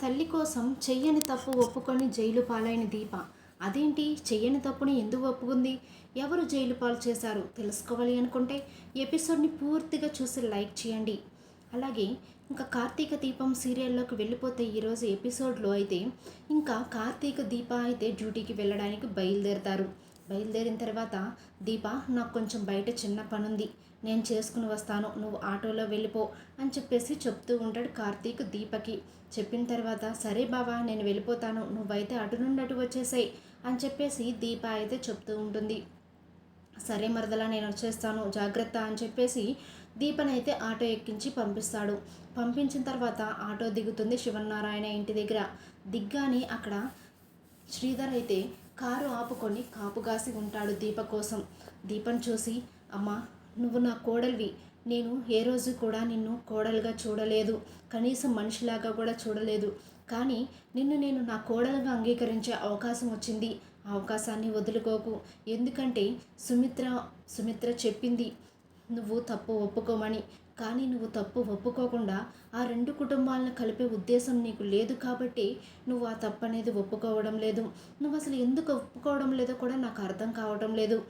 తల్లి కోసం చెయ్యని తప్పు ఒప్పుకొని జైలు పాలైన దీప. అదేంటి? చెయ్యని తప్పుని ఎందుకు ఒప్పుకుంది? ఎవరు జైలు పాలు చేశారు? తెలుసుకోవాలి అనుకుంటే ఎపిసోడ్ని పూర్తిగా చూసి లైక్ చేయండి. అలాగే ఇంకా కార్తీక దీపం సీరియల్లోకి వెళ్ళిపోతే ఈరోజు ఎపిసోడ్లో అయితే ఇంకా కార్తీక దీప అయితే డ్యూటీకి వెళ్ళడానికి బయలుదేరతారు. బయలుదేరిన తర్వాత దీప నాకు కొంచెం బయట చిన్న పనుంది. నేను చేసుకుని వస్తాను నువ్వు ఆటోలో వెళ్ళిపో అని చెప్పేసి చెప్తూ ఉంటాడు కార్తీక్ దీపకి. చెప్పిన తర్వాత సరే బావా నేను వెళ్ళిపోతాను నువ్వైతే అటు నుండి అటు వచ్చేసాయి అని చెప్పేసి దీప అయితే చెప్తూ ఉంటుంది. సరే మరదలా నేను వచ్చేస్తాను జాగ్రత్త అని చెప్పేసి దీపనైతే ఆటో ఎక్కించి పంపిస్తాడు. పంపించిన తర్వాత ఆటో దిగుతుంది శివనారాయణ ఇంటి దగ్గర. దిగ్గానే అక్కడ శ్రీధర్ అయితే కారు ఆపుకొని కాపుగాసి ఉంటాడు దీప కోసం. దీపం చూసి అమ్మా నువ్వు నా కోడలివి. నేను ఏ రోజు కూడా నిన్ను కోడలుగా చూడలేదు. కనీసం మనిషిలాగా కూడా చూడలేదు. కానీ నిన్ను నేను నా కోడలుగా అంగీకరించే అవకాశం వచ్చింది. ఆ అవకాశాన్ని వదులుకోకు. ఎందుకంటే సుమిత్ర సుమిత్ర చెప్పింది నువ్వు తప్పు ఒప్పుకోమని. కానీ నువ్వు తప్పు ఒప్పుకోకుండా ఆ రెండు కుటుంబాలను కలిపే ఉద్దేశం నీకు లేదు కాబట్టి నువ్వు ఆ తప్పు అనేది ఒప్పుకోవడం లేదు. నువ్వు అసలు ఎందుకు ఒప్పుకోవడం లేదో కూడా నాకు అర్థం కావడం లేదు.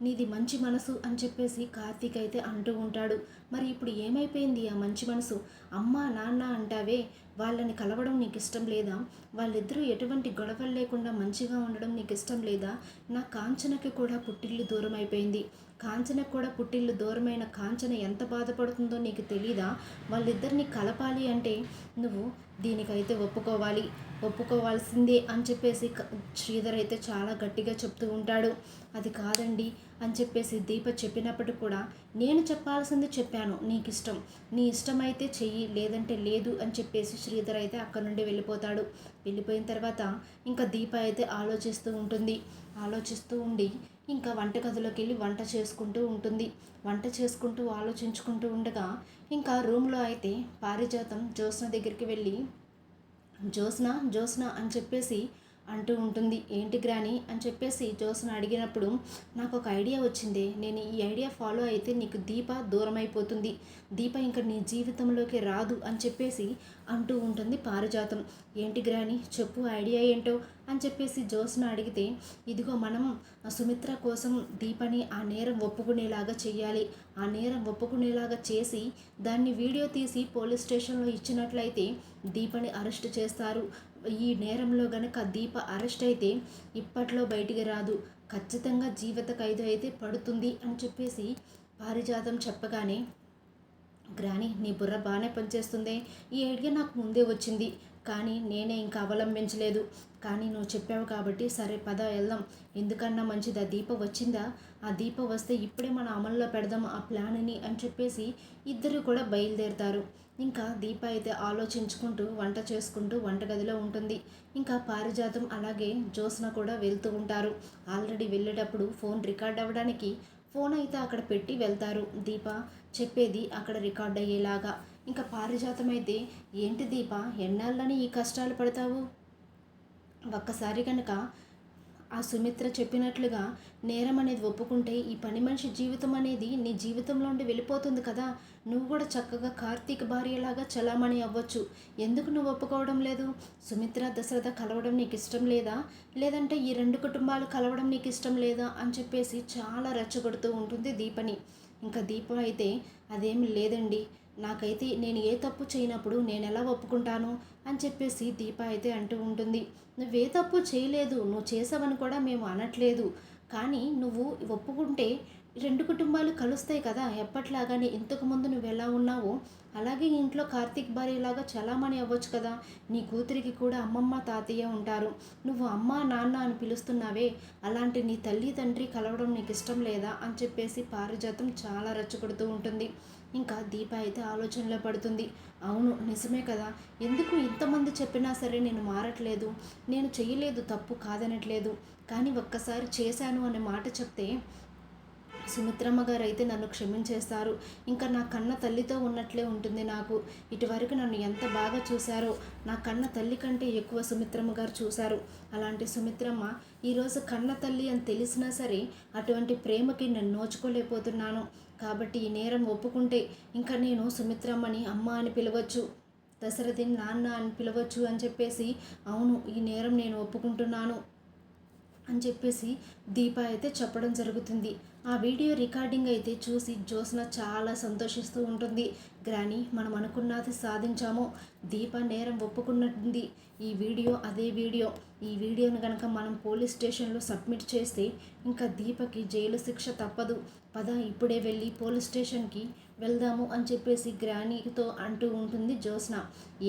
నీది మంచి మనసు అని చెప్పేసి కార్తీక్ అయితే అంటూ ఉంటాడు. మరి ఇప్పుడు ఏమైపోయింది ఆ మంచి మనసు? అమ్మ నాన్న అంటావే వాళ్ళని కలవడం నీకు ఇష్టం లేదా? వాళ్ళిద్దరూ ఎటువంటి గొడవలు లేకుండా మంచిగా ఉండడం నీకు ఇష్టం లేదా? నా కాంచనకి కూడా పుట్టిల్లు దూరం అయిపోయింది కాంచనకు కూడా పుట్టిల్లు దూరమైన కాంచన ఎంత బాధపడుతుందో నీకు తెలీదా? వాళ్ళిద్దరిని కలపాలి అంటే నువ్వు దీనికైతే ఒప్పుకోవాలి. ఒప్పుకోవాల్సిందే అని చెప్పేసి శ్రీధర్ అయితే చాలా గట్టిగా చెప్తూ ఉంటాడు. అది కాదండి అని చెప్పేసి దీప చెప్పినప్పుడు కూడా నేను చెప్పాల్సింది చెప్పాను నీకు ఇష్టం నీ ఇష్టమైతే చెయ్యి లేదంటే లేదు అని చెప్పేసి శ్రీధర్ అయితే అక్కడ నుండి వెళ్ళిపోతాడు. వెళ్ళిపోయిన తర్వాత ఇంకా దీప అయితే ఆలోచిస్తూ ఉంటుంది. ఆలోచిస్తూ ఉండి ఇంకా వంటగదిలోకి వెళ్ళి వంట చేసుకుంటూ ఉంటుంది. వంట చేసుకుంటూ ఆలోచించుకుంటూ ఉండగా ఇంకా రూమ్లో అయితే పారిజాతం జ్యోత్స్న దగ్గరికి వెళ్ళి జ్యోత్స్న జ్యోత్స్న అని చెప్పేసి అంటూ ఉంటుంది. ఏంటి గ్రాని? అని చెప్పేసి జోసన్ అడిగినప్పుడు నాకు ఒక ఐడియా వచ్చింది. నేను ఈ ఐడియా ఫాలో అయితే నీకు దీప దూరం అయిపోతుంది దీప ఇంకా నీ జీవితంలోకి రాదు అని చెప్పేసి అంటూ ఉంటుంది పారిజాతం. ఏంటి గ్రాని? చెప్పు ఐడియా ఏంటో? అని చెప్పేసి జోస్ను అడిగితే ఇదిగో మనం సుమిత్ర కోసం దీపని ఆ నేరం ఒప్పుకునేలాగా చేయాలి ఆ నేరం ఒప్పుకునేలాగా చేసి దాన్ని వీడియో తీసి పోలీస్ స్టేషన్లో ఇచ్చినట్లయితే దీపని అరెస్ట్ చేస్తారు. ఈ నేరంలో గనక దీప అరెస్ట్ అయితే ఇప్పట్లో బయటికి రాదు. ఖచ్చితంగా జీవిత ఖైదు అయితే పడుతుంది అని చెప్పేసి పారిజాతం చెప్పగానే గ్రాని నీ బుర్ర బాగానే పనిచేస్తుంది. ఈ ఐడియా నాకు ముందే వచ్చింది. కానీ నేనే ఇంకా అవలంబించలేదు. కానీ నువ్వు చెప్పావు కాబట్టి సరే పద వెళ్దాం. ఎందుకన్నా మంచిది? ఆ దీప వచ్చిందా? ఆ దీప వస్తే ఇప్పుడే మనం అమల్లో పెడదాం ఆ ప్లాన్ని అని చెప్పేసి ఇద్దరు కూడా బయలుదేరుతారు. ఇంకా దీప అయితే ఆలోచించుకుంటూ వంట చేసుకుంటూ వంటగదిలో ఉంటుంది. ఇంకా పారిజాతం అలాగే జ్యోత్స్న కూడా వెళ్తూ ఉంటారు. ఆల్రెడీ వెళ్ళేటప్పుడు ఫోన్ రికార్డ్ అవ్వడానికి ఫోన్ అయితే అక్కడ పెట్టి వెళ్తారు. దీప చెప్పేది అక్కడ రికార్డ్ అయ్యేలాగా. ఇంకా పారిజాతం అయితే ఏంటి దీప? ఎన్నాళ్ళని ఈ కష్టాలు పడతావు? ఒక్కసారి కనుక ఆ సుమిత్ర చెప్పినట్లుగా నేరం అనేది ఒప్పుకుంటే ఈ పని మనిషి జీవితం అనేది నీ జీవితంలోండి వెళ్ళిపోతుంది కదా? నువ్వు కూడా చక్కగా కార్తీక్ భార్యలాగా చలామణి అవ్వచ్చు. ఎందుకు నువ్వు ఒప్పుకోవడం లేదు? సుమిత్ర దశరథ కలవడం నీకు ఇష్టం లేదా? లేదంటే ఈ రెండు కుటుంబాలు కలవడం నీకు ఇష్టం లేదా? అని చెప్పేసి చాలా రెచ్చగొడుతూ ఉంటుంది దీపని. ఇంకా దీపం అయితే అదేమి లేదండి. నాకైతే నేను ఏ తప్పు చేయనప్పుడు నేను ఎలా ఒప్పుకుంటాను అని చెప్పేసి దీప అయితే అంటూ ఉంటుంది. నువ్వే తప్పు చేయలేదు నువ్వు చేసావని కూడా మేము అనట్లేదు. కానీ నువ్వు ఒప్పుకుంటే రెండు కుటుంబాలు కలుస్తాయి కదా ఎప్పట్లాగానే ఇంతకు ముందు నువ్వు ఎలా ఉన్నావో అలాగే ఇంట్లో కార్తీక్ భార్యలాగా చలామణి అవ్వచ్చు కదా నీ కూతురికి కూడా అమ్మమ్మ తాతయ్య ఉంటారు. నువ్వు అమ్మ నాన్న అని పిలుస్తున్నావే అలాంటి నీ తల్లి తండ్రి కలవడం నీకు ఇష్టం లేదా అని చెప్పేసి పారిజాతం చాలా రెచ్చగొడుతూ ఉంటుంది. ఇంకా దీప అయితే ఆలోచనలో పడుతుంది. అవును నిజమే కదా. ఎందుకు ఇంతమంది చెప్పినా సరే నేను మారట్లేదు? నేను చేయలేదు తప్పు కాదనట్లేదు. కానీ ఒక్కసారి చేశాను అనే మాట చెప్తే సుమిత్రమ్మ గారు అయితే నన్ను క్షమించేస్తారు. ఇంకా నా కన్న తల్లితో ఉన్నట్లే ఉంటుంది నాకు. ఇటువరకు నన్ను ఎంత బాగా చూశారో నా కన్న తల్లి కంటే ఎక్కువ సుమిత్రమ్మ గారు చూశారు. అలాంటి సుమిత్రమ్మ ఈరోజు కన్న తల్లి అని తెలిసినా సరే అటువంటి ప్రేమకి నేను నోచుకోలేకపోతున్నాను. కాబట్టి ఈ నేరం ఒప్పుకుంటే ఇంకా నేను సుమిత్రమ్మని అమ్మ అని పిలవచ్చు దశరథిని నాన్న అని పిలవచ్చు అని చెప్పేసి అవును ఈ నేరం నేను ఒప్పుకుంటున్నాను. అని చెప్పేసి దీప అయితే చెప్పడం జరుగుతుంది. ఆ వీడియో రికార్డింగ్ అయితే చూసి జ్యోత్స్న చాలా సంతోషిస్తూ ఉంటుంది. గ్రాని మనం అనుకున్నది సాధించాము. దీప నేరం ఒప్పుకున్నట్టుంది. ఈ వీడియో అదే వీడియో. ఈ వీడియోను కనుక మనం పోలీస్ స్టేషన్లో సబ్మిట్ చేస్తే ఇంకా దీపకి జైలు శిక్ష తప్పదు. పద ఇప్పుడే వెళ్ళి పోలీస్ స్టేషన్కి వెళ్దాము అని చెప్పేసి గ్రానీతో అంటూ ఉంటుంది జ్యోత్స్న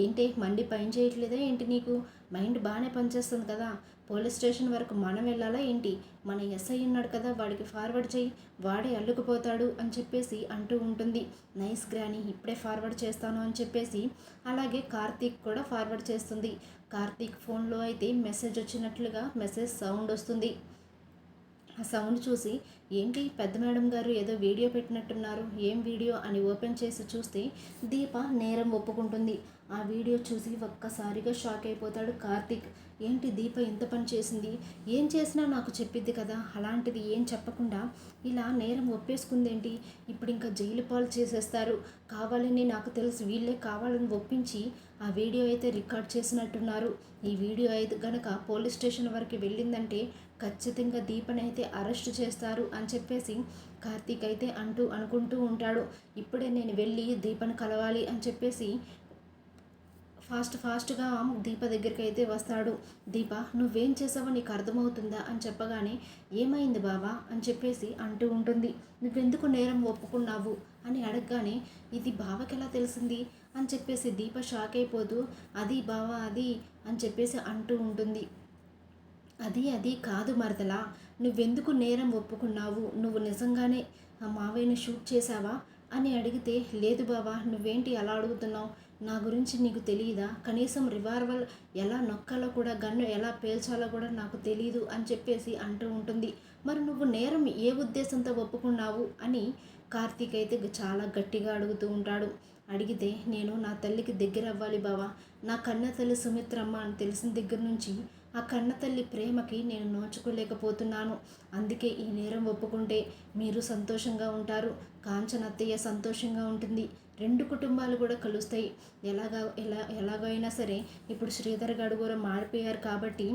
ఏంటి మండి పని చేయట్లేదా ఏంటి నీకు? మైండ్ బాగానే పనిచేస్తుంది కదా. పోలీస్ స్టేషన్ వరకు మనం వెళ్ళాలా ఏంటి? మన ఎస్ఐ ఉన్నాడు కదా వాడికి ఫార్వర్డ్ చేయి వాడే అల్లుకుపోతాడు అని చెప్పేసి అంటూ ఉంటుంది. నైస్ గ్రాని ఇప్పుడే ఫార్వర్డ్ చేస్తాను అని చెప్పేసి అలాగే కార్తీక్ కూడా ఫార్వర్డ్ చేస్తుంది. కార్తీక్ ఫోన్లో అయితే మెసేజ్ వచ్చినట్లుగా మెసేజ్ సౌండ్ వస్తుంది. ఆ సౌండ్ చూసి ఏంటి పెద్ద మేడం గారు ఏదో వీడియో పెట్టినట్టున్నారు ఏం వీడియో? అని ఓపెన్ చేసి చూస్తే దీప నేరం ఒప్పుకుంటుంది. ఆ వీడియో చూసి ఒక్కసారిగా షాక్ అయిపోతాడు కార్తీక్. ఏంటి దీప ఇంత పని చేసింది? ఏం చేసినా నాకు చెప్పిద్ది కదా? అలాంటిది ఏం చెప్పకుండా ఇలా నేరం ఒప్పేసుకుందేంటి? ఇప్పుడు ఇంకా జైలు పాలు చేసేస్తారు. కావాలని నాకు తెలుసు వీళ్ళే కావాలని ఒప్పించి ఆ వీడియో అయితే రికార్డ్ చేసినట్టున్నారు. ఈ వీడియో అయితే గనక పోలీస్ స్టేషన్ వరకు వెళ్ళిందంటే ఖచ్చితంగా దీపని అయితే అరెస్ట్ చేస్తారు అని చెప్పేసి కార్తీక్ అయితే అంటూ అనుకుంటూ ఉంటాడు. ఇప్పుడే నేను వెళ్ళి దీపను కలవాలి అని చెప్పేసి ఫాస్ట్ ఫాస్ట్గా దీప దగ్గరికి అయితే వస్తాడు. దీప నువ్వేం చేసావో నీకు అర్థమవుతుందా? అని చెప్పగానే ఏమైంది బావా? అని చెప్పేసి అంటూ ఉంటుంది. నువ్వెందుకు నేరం ఒప్పుకున్నావు? అని అడగగానే ఇది బావకి ఎలా తెలిసింది? అని చెప్పేసి దీప షాక్ అయిపోతూ అది బావా అది అని చెప్పేసి అంటూ ఉంటుంది. అది అది కాదు మరదలా. నువ్వెందుకు నేరం ఒప్పుకున్నావు? నువ్వు నిజంగానే ఆ మావయ్యను షూట్ చేశావా? అని అడిగితే లేదు బావా నువ్వేంటి అలా అడుగుతున్నావు? నా గురించి నీకు తెలియదా కనీసం రివాల్వర్ ఎలా నొక్కాలో కూడా గన్ను ఎలా పేల్చాలో కూడా నాకు తెలియదు అని చెప్పేసి అంటూ ఉంటుంది. మరి నువ్వు నేరం ఏ ఉద్దేశంతో ఒప్పుకున్నావు అని కార్తీక్ అయితే చాలా గట్టిగా అడుగుతూ ఉంటాడు. అడిగితే నేను నా తల్లికి దగ్గర అవ్వాలి బావా. నా కన్న తల్లి సుమిత్రమ్మ అని తెలిసిన దగ్గర నుంచి ఆ కన్న తల్లి ప్రేమకి నేను నోచుకోలేకపోతున్నాను. అందుకే ఈ నేరం ఒప్పుకుంటే మీరు సంతోషంగా ఉంటారు. కాంచనత్తయ్య సంతోషంగా ఉంటుంది. రెండు కుటుంబాలు కూడా కలుస్తాయి. ఎలాగా ఎలా ఎలాగైనా సరే ఇప్పుడు శ్రీధర్ గారు కూడా మారిపోయారు కాబట్టి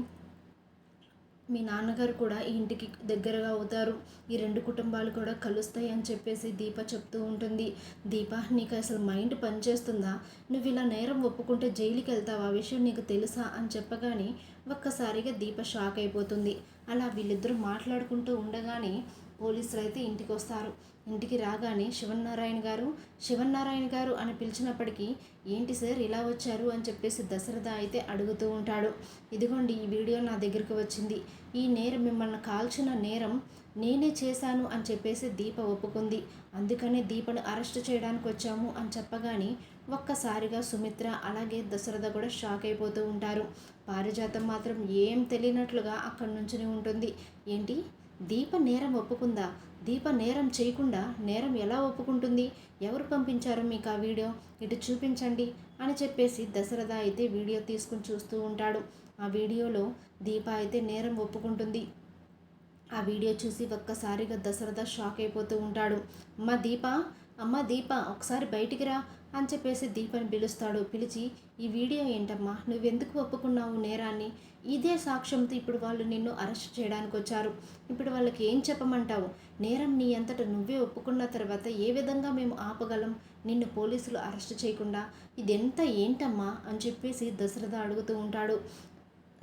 మీ నాన్నగారు కూడా ఈ ఇంటికి దగ్గరగా అవుతారు. ఈ రెండు కుటుంబాలు కూడా కలుస్తాయి అని చెప్పేసి దీప చెప్తూ ఉంటుంది. దీప నీకు అసలు మైండ్ పనిచేస్తుందా? నువ్వు ఇలా నేరం ఒప్పుకుంటే జైలుకి వెళ్తావు? ఆ విషయం నీకు తెలుసా? అని చెప్పగానే ఒక్కసారిగా దీప షాక్ అయిపోతుంది. అలా వీళ్ళిద్దరూ మాట్లాడుకుంటూ ఉండగానే పోలీసులు అయితే ఇంటికి వస్తారు ఇంటికి రాగానే శివన్నారాయణ గారు శివన్నారాయణ గారు అని పిలిచినప్పటికీ ఏంటి సార్ ఇలా వచ్చారు అని చెప్పేసి దశరథ అయితే అడుగుతూ ఉంటాడు. ఇదిగోండి ఈ వీడియో నా దగ్గరికి వచ్చింది. ఈ నేరం మిమ్మల్ని కాల్చిన నేరం నేనే చేశాను అని చెప్పేసి దీప ఒప్పుకుంది. అందుకనే దీపను అరెస్ట్ చేయడానికి వచ్చాము అని చెప్పగానే ఒక్కసారిగా సుమిత్ర అలాగే దశరథ కూడా షాక్ అయిపోతూ ఉంటారు. పారిజాతం మాత్రం ఏం తెలియనట్లుగా అక్కడి నుంచి ఉంటుంది. ఏంటి? దీప నేరం ఒప్పుకుందా? దీప నేరం చేయకుండా నేరం ఎలా ఒప్పుకుంటుంది? ఎవరు పంపించారు మీకు ఆ వీడియో? ఇటు చూపించండి అని చెప్పేసి దశరథ అయితే వీడియో తీసుకుని చూస్తూ ఉంటాడు. ఆ వీడియోలో దీప అయితే నేరం ఒప్పుకుంటుంది. ఆ వీడియో చూసి ఒక్కసారిగా దశరథ షాక్ అయిపోతూ ఉంటాడు. అమ్మ దీప అమ్మ దీప ఒకసారి బయటికి రా. అని చెప్పేసి దీపని పిలుస్తాడు. పిలిచి ఈ వీడియో ఏంటమ్మా? నువ్వెందుకు ఒప్పుకున్నావు నేరాన్ని? ఇదే సాక్ష్యంతో ఇప్పుడు వాళ్ళు నిన్ను అరెస్ట్ చేయడానికి వచ్చారు. ఇప్పుడు వాళ్ళకి ఏం చెప్పమంటావు? నేరం నీ అంతటా నువ్వే ఒప్పుకున్న తర్వాత ఏ విధంగా మేము ఆపగలం? నిన్ను పోలీసులు అరెస్ట్ చేయకుండా? ఇదెంత ఏంటమ్మా? అని చెప్పేసి దశరథ అడుగుతూ ఉంటాడు.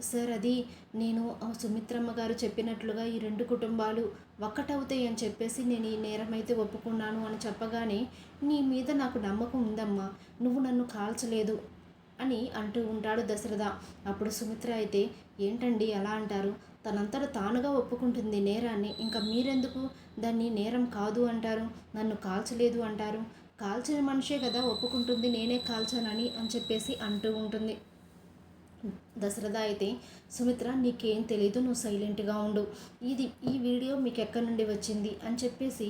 సార్ అది నేను సుమిత్రమ్మ గారు చెప్పినట్లుగా ఈ రెండు కుటుంబాలు ఒక్కటవుతాయి అని చెప్పేసి నేను ఈ నేరం అయితే ఒప్పుకున్నాను అని చెప్పగానే నీ మీద నాకు నమ్మకం ఉందమ్మా నువ్వు నన్ను కాల్చలేదు అని అంటూ ఉంటాడు దశరథ. అప్పుడు సుమిత్ర అయితే ఏంటండి అలా అంటారు? తనంతట తానుగా ఒప్పుకుంటుంది నేరాన్ని ఇంకా మీరెందుకు దాన్ని నేరం కాదు అంటారు? నన్ను కాల్చలేదు అంటారు? కాల్చిన మనిషే కదా ఒప్పుకుంటుంది నేనే కాల్చానని అని చెప్పేసి అంటూ ఉంటుంది. దశరథ అయితే సుమిత్ర నీకేం తెలీదు నువ్వు సైలెంట్గా ఉండు. ఇది ఈ వీడియో మీకు ఎక్కడి నుండి వచ్చింది? అని చెప్పేసి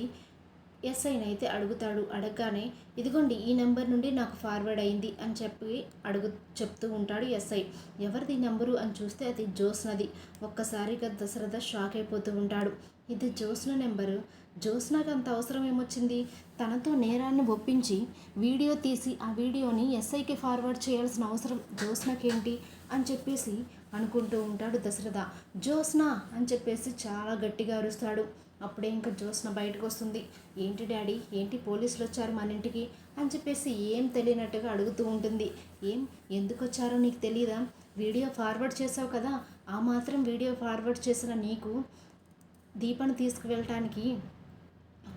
ఎస్ఐని అయితే అడుగుతాడు. అడగగానే ఇదిగోండి ఈ నెంబర్ నుండి నాకు ఫార్వర్డ్ అయింది అని చెప్పి అడుగు చెప్తూ ఉంటాడు ఎస్ఐ ఎవరిది నెంబరు అని చూస్తే అది జోస్నది ఒక్కసారిగా దశరథ షాక్ అయిపోతూ ఉంటాడు. ఇది జోస్న నెంబరు. జోస్నాకి అంత అవసరం ఏమొచ్చింది? తనతో నేరాన్ని ఒప్పించి వీడియో తీసి ఆ వీడియోని ఎస్ఐకి ఫార్వర్డ్ చేయాల్సిన అవసరం జోస్నకేంటి అని చెప్పేసి అనుకుంటూ ఉంటాడు దశరథ. జోస్నా అని చెప్పేసి చాలా గట్టిగా అరుస్తాడు. అప్పుడే ఇంకా జ్యోత్స్న బయటకు వస్తుంది ఏంటి డాడీ? ఏంటి పోలీసులు వచ్చారు మన ఇంటికి అని చెప్పేసి ఏం తెలియనట్టుగా అడుగుతూ ఉంటుంది. ఏం? ఎందుకు వచ్చారో నీకు తెలియదా వీడియో ఫార్వర్డ్ చేసావు కదా? ఆ మాత్రం వీడియో ఫార్వర్డ్ చేసిన నీకు దీపను తీసుకువెళ్ళటానికి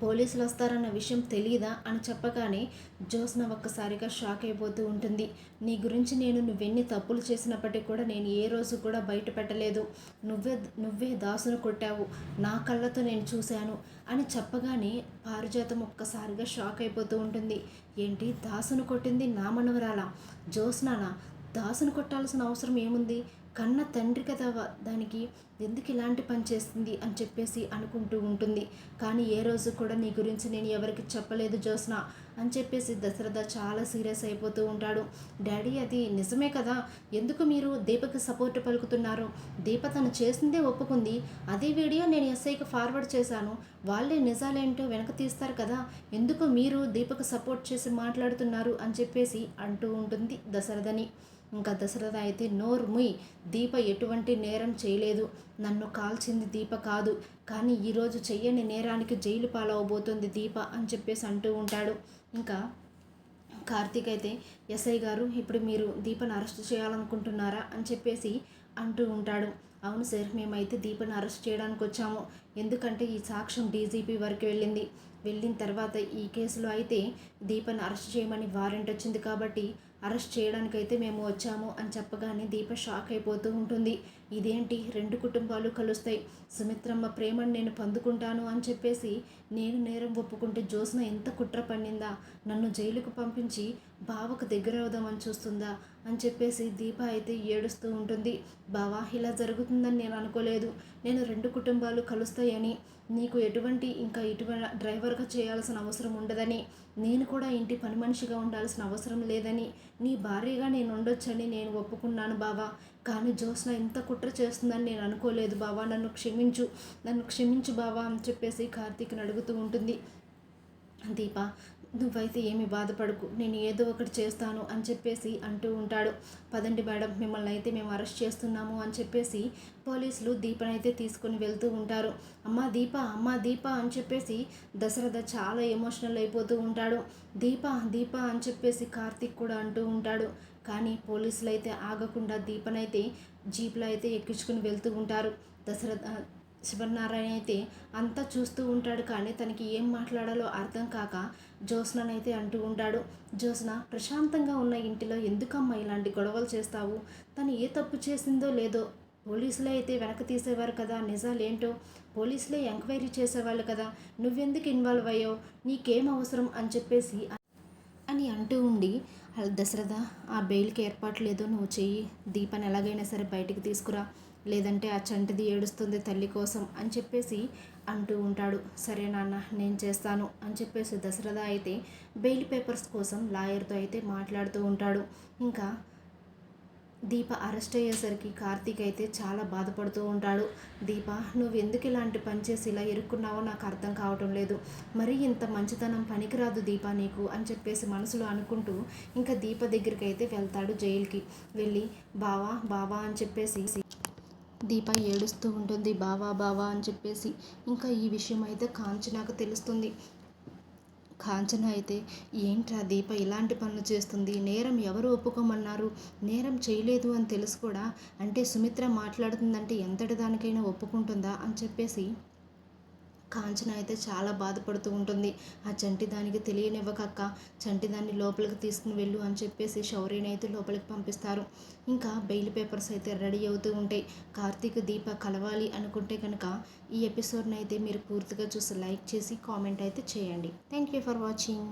పోలీసులు వస్తారన్న విషయం తెలియదా అని చెప్పగానే జోస్న ఒక్కసారిగా షాక్ అయిపోతూ ఉంటుంది. నీ గురించి నేను నువ్వెన్ని తప్పులు చేసినప్పటికీ కూడా నేను ఏ రోజు కూడా బయట పెట్టలేదు నువ్వే నువ్వే దాసును కొట్టావు. నా కళ్ళతో నేను చూశాను అని చెప్పగానే పారిజాతం ఒక్కసారిగా షాక్ అయిపోతూ ఉంటుంది. ఏంటి? దాసును కొట్టింది నా మనవరాల? జ్యోత్స్నానా దాసును కొట్టాల్సిన అవసరం ఏముంది? కన్న తండ్రి కదా దానికి ఎందుకు ఇలాంటి పని చేస్తుంది అని చెప్పేసి అనుకుంటూ ఉంటుంది. కానీ ఏ రోజు కూడా నీ గురించి నేను ఎవరికి చెప్పలేదు జోస్న అని చెప్పేసి దశరథ చాలా సీరియస్ అయిపోతూ ఉంటాడు. డాడీ అది నిజమే కదా. ఎందుకు మీరు దీపకి సపోర్ట్ పలుకుతున్నారు? దీప తను చేసిందే ఒప్పుకుంది. అదే వీడియో నేను ఎస్ఐకి ఫార్వర్డ్ చేశాను. వాళ్ళే నిజాలేంటో వెనక తీస్తారు కదా. ఎందుకు మీరు దీపకు సపోర్ట్ చేసి మాట్లాడుతున్నారు అని చెప్పేసి అంటూ ఉంటుంది దశరథని. ఇంకా దశరథ అయితే నోర్ ముయ్ దీప ఎటువంటి నేరం చేయలేదు. నన్ను కాల్చింది దీప కాదు. కానీ ఈరోజు చెయ్యని నేరానికి జైలు పాలవబోతుంది దీప అని చెప్పేసి అంటూ ఉంటాడు. ఇంకా కార్తీక్ అయితే ఎస్ఐ గారు ఇప్పుడు మీరు దీపను అరెస్ట్ చేయాలనుకుంటున్నారా? అని చెప్పేసి అంటూ ఉంటాడు. అవును సార్ మేమైతే దీపను అరెస్ట్ చేయడానికి వచ్చాము. ఎందుకంటే ఈ సాక్ష్యం డీజీపీ వరకు వెళ్ళింది. వెళ్ళిన తర్వాత ఈ కేసులో అయితే దీపను అరెస్ట్ చేయమని వారెంట్ వచ్చింది కాబట్టి అరెస్ట్ చేయడానికైతే మేము వచ్చాము అని చెప్పగానే దీప షాక్ అయిపోతూ ఉంటుంది. ఇదేంటి? రెండు కుటుంబాలు కలుస్తాయి. సుమిత్రమ్మ ప్రేమను నేను పొందుకుంటాను అని చెప్పేసి నేను నేరం ఒప్పుకుంటే జ్యోత్స్న ఎంత కుట్ర పండిందా నన్ను జైలుకు పంపించి బావకు దగ్గర అవుదామని చూస్తుందా? అని చెప్పేసి దీప అయితే ఏడుస్తూ ఉంటుంది. బావా ఇలా జరుగుతుందని నేను అనుకోలేదు. నేను రెండు కుటుంబాలు కలుస్తాయని. నీకు ఎటువంటి ఇంకా ఇటువంటి డ్రైవర్గా చేయాల్సిన అవసరం ఉండదని. నేను కూడా ఇంటి పని మనిషిగా ఉండాల్సిన అవసరం లేదని. నీ భార్యగా నేను ఉండొచ్చని నేను ఒప్పుకున్నాను బావా. కానీ జ్యోత్స్న ఇంత కుట్ర చేస్తుందని నేను అనుకోలేదు బావా. నన్ను క్షమించు నన్ను క్షమించు బావా అని చెప్పేసి కార్తీక్ని అడుగుతూ ఉంటుంది. దీప నువ్వైతే ఏమి బాధపడకు నేను ఏదో ఒకటి చేస్తాను అని చెప్పేసి అంటూ ఉంటాడు. పదండి మేడం మిమ్మల్ని అయితే మేము అరెస్ట్ చేస్తున్నాము అని చెప్పేసి పోలీసులు దీపనైతే తీసుకొని వెళ్తూ ఉంటారు. అమ్మ దీప అమ్మ దీప అని చెప్పేసి దశరథ చాలా ఎమోషనల్ అయిపోతూ ఉంటాడు. దీప దీప అని చెప్పేసి కార్తీక్ కూడా అంటూ ఉంటాడు. కానీ పోలీసులు అయితే ఆగకుండా దీపనైతే జీప్లో అయితే ఎక్కించుకుని వెళ్తూ ఉంటారు. దశరథ శివనారాయణ అయితే అంతా చూస్తూ ఉంటాడు. కానీ తనకి ఏం మాట్లాడాలో అర్థం కాక జ్యోత్స్ననైతే అంటూ ఉంటాడు. జ్యోత్స్న ప్రశాంతంగా ఉన్న ఇంటిలో ఎందుకమ్మా ఇలాంటి గొడవలు చేస్తావు? తను ఏ తప్పు చేసిందో లేదో పోలీసులే అయితే వెనక తీసేవారు కదా నిజాలేంటో? పోలీసులే ఎంక్వైరీ చేసేవాళ్ళు కదా నువ్వెందుకు ఇన్వాల్వ్ అయ్యావు? నీకేం అవసరం అని చెప్పేసి అని అంటూ ఉండి దశరథ ఆ బెయిల్కి ఏర్పాటు లేదో నువ్వు చెయ్యి. దీపాన్ని ఎలాగైనా సరే బయటికి తీసుకురా. లేదంటే ఆ చంటిది ఏడుస్తుంది తల్లి కోసం అని చెప్పేసి అంటూ ఉంటాడు. సరే నాన్న నేను చేస్తాను అని చెప్పేసి దశరథ అయితే బెయిల్ పేపర్స్ కోసం లాయర్తో అయితే మాట్లాడుతూ ఉంటాడు. ఇంకా దీప అరెస్ట్ అయ్యేసరికి కార్తీక్ అయితే చాలా బాధపడుతూ ఉంటాడు. దీప నువ్వు ఎందుకు ఇలాంటి పని చేసి ఇలా ఇరుక్కున్నావో నాకు అర్థం కావటం లేదు. మరి ఇంత మంచితనం పనికిరాదు దీప నీకు అని చెప్పేసి మనసులో అనుకుంటూ ఇంకా దీప దగ్గరికి అయితే వెళ్తాడు జైలుకి. వెళ్ళి బావా బావా అని చెప్పేసి దీప ఏడుస్తూ ఉంటుంది. బావా బావా అని చెప్పేసి ఇంకా ఈ విషయం అయితే కాంచనాకు తెలుస్తుంది. కాంచన అయితే ఏంట్రా దీప ఇలాంటి పనులు చేస్తుంది? నేరం ఎవరు ఒప్పుకోమన్నారు? నేరం చేయలేదు అని తెలుసు కూడా అంటే సుమిత్ర మాట్లాడుతుందంటే ఎంతటి దానికైనా ఒప్పుకుంటుందా అని చెప్పేసి కాంచన అయితే చాలా బాధపడుతూ ఉంటుంది. ఆ చంటి దానికి తెలియనివ్వకక్క. చంటి దాన్ని లోపలికి తీసుకుని వెళ్ళు అని చెప్పేసి శౌర్యని అయితే లోపలికి పంపిస్తారు. ఇంకా బెయిల్ పేపర్స్ అయితే రెడీ అవుతూ ఉంటాయి. కార్తీక్ దీప కలవాలి అనుకుంటే కనుక ఈ ఎపిసోడ్ని అయితే మీరు పూర్తిగా చూసి లైక్ చేసి కామెంట్ అయితే చేయండి. Thank you for watching.